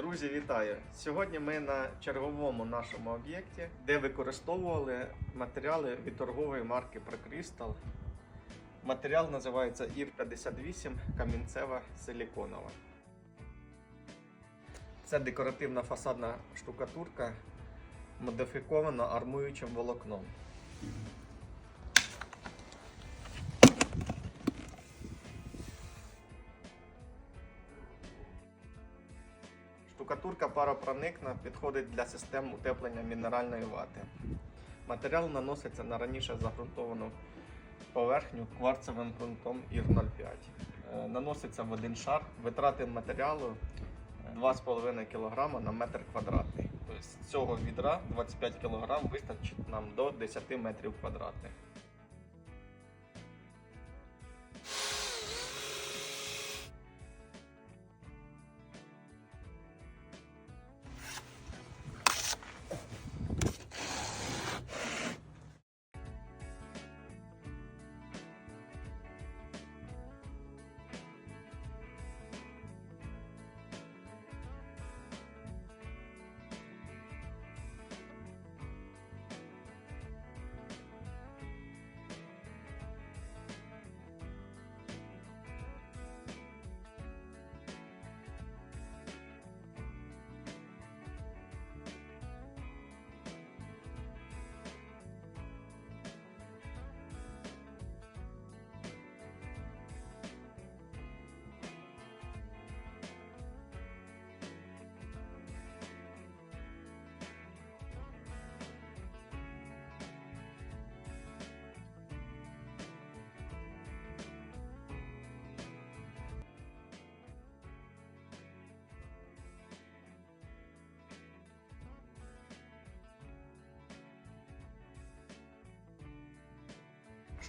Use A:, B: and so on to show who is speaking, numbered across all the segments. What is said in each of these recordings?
A: Друзі, вітаю! Сьогодні ми на черговому нашому об'єкті, де використовували матеріали від торгової марки ProCrystal. Матеріал називається ІР-58 камінцева силіконова. Це декоративна фасадна штукатурка, модифікована армуючим волокном. Штукатурка паропроникна підходить для систем утеплення мінеральної вати. Матеріал наноситься на раніше загрунтовану поверхню кварцевим ґрунтом ІР-05. Е, Наноситься в один шар. Витрати матеріалу 2,5 кг на метр квадратний. Тобто з цього відра 25 кг вистачить нам до 10 метрів квадратних.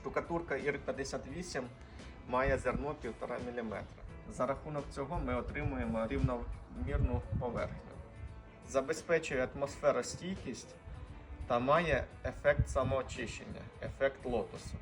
A: Штукатурка ІР-58 має зерно 1,5 мм. За рахунок цього ми отримуємо рівномірну поверхню. Забезпечує атмосферостійкість та має ефект самоочищення, ефект лотосу.